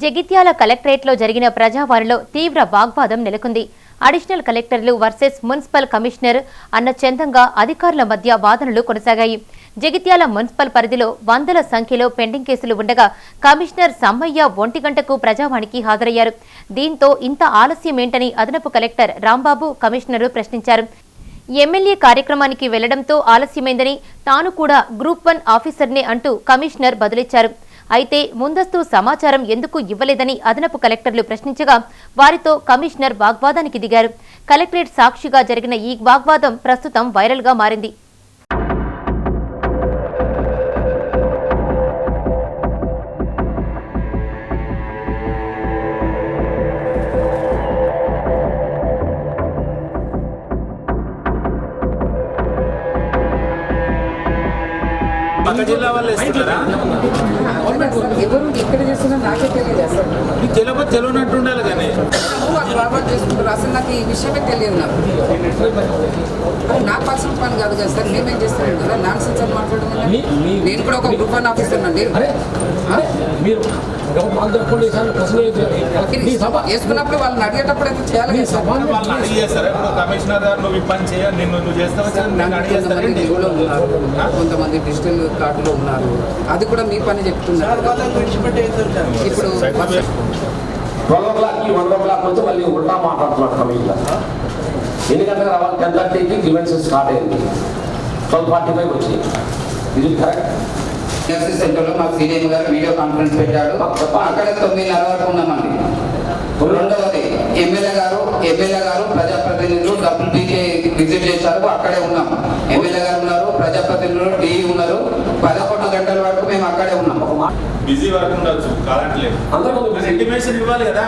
జగిత్యాల కలెక్టరేట్లో జరిగిన ప్రజావాణిలో తీవ్ర వాగ్వాదం నెలకొంది. అడిషనల్ కలెక్టర్లు వర్సెస్ మున్సిపల్ కమిషనర్ అన్న చందంగా అధికారుల మధ్య వాదనలు కొనసాగాయి. జగిత్యాల మున్సిపల్ పరిధిలో వందల సంఖ్యలో పెండింగ్ కేసులు ఉండగా కమిషనర్ సమ్మయ్య ఒంటి గంటకు ప్రజావాణికి హాజరయ్యారు. దీంతో ఇంత ఆలస్యమేంటని అదనపు కలెక్టర్ రాంబాబు కమిషనర్ ప్రశ్నించారు. ఎమ్మెల్యే కార్యక్రమానికి వెళ్ళడంతో ఆలస్యమైందని తాను కూడా గ్రూప్ వన్ ఆఫీసర్నే అంటూ కమిషనర్ బదులిచ్చారు. అయితే ముందస్తు సమాచారం ఎందుకు ఇవ్వలేదని అదనపు కలెక్టర్లు ప్రశ్నించగా వారితో కమిషనర్ వాగ్వాదానికి దిగారు. కలెక్టరేట్ సాక్షిగా జరిగిన ఈ వాగ్వాదం ప్రస్తుతం వైరల్గా మారింది. పక్క జిల్లా వాళ్ళు ఇస్తున్నారా? ఎవరు ఎక్కడ చేస్తున్నా నాకే తెలియదు అసలు. నీకు తెలియకపోతే తెలియనట్టు ఉండాలి కానీ. బాగా చేసుకుంటారు అసలు నాకు ఈ విషయమే తెలియదు నాకు. నా పర్సనల్ పని కాదు కదా సార్. మేమేం చేస్తాం కదా? నాన్ సెన్స్ అని మాట్లాడడం నేను కూడా ఒక గ్రూప్ వన్ ఆఫీసర్ అండి మీరు వేసుకున్నప్పుడు వాళ్ళని అడిగేటప్పుడు అయితే చేయాలి వాళ్ళని అడిగి చేస్తారా? ఇప్పుడు కమిషనర్ గారు నువ్వు ఈ పని చేయ నిన్ను నువ్వు చేస్తావా? కొంతమంది డిజిటల్ కార్డులో ఉన్నారు. అది కూడా మీ పని చెప్తున్నారు. ఇప్పుడు ట్వెల్వ్ ఓ క్లాక్కి వన్ ఓ క్లాక్ వచ్చి మళ్ళీ మాట్లాడుతున్నాడు కమిషనర్ ఎన్ని గంటలకు రావాలి టెన్ థర్టీకి ఈవెంట్స్ స్టార్ట్ అయింది. ట్వెల్వ్ ఫార్టీ ఫైవ్ వచ్చి ఇది కరెక్ట్ ఎన్ఎస్సీ సెంటర్లో మా సీఎం గారు వీడియో కాన్ఫరెన్స్ పెట్టాడు. అక్కడ తొమ్మిదిన్నర వరకు ఉన్నామండి. రెండవది ఎమ్మెల్యే గారు ఎమ్మెల్యే గారు ప్రజాప్రతినిధులు డబ్బులు పీకే విజిట్ చేశారు అక్కడే ఉన్నాం. ఎమ్మెల్యే గారు ఉన్నారు ప్రజాప్రతినిధులు డి ఉన్నారు. పదకొండు గంటల వరకు మేము అక్కడే ఉన్నాం. బిజీ వర్క్ ఉండొచ్చు కాదంటలేదు. అందరూ ఇంటిమేషన్ ఇవ్వాలి కదా.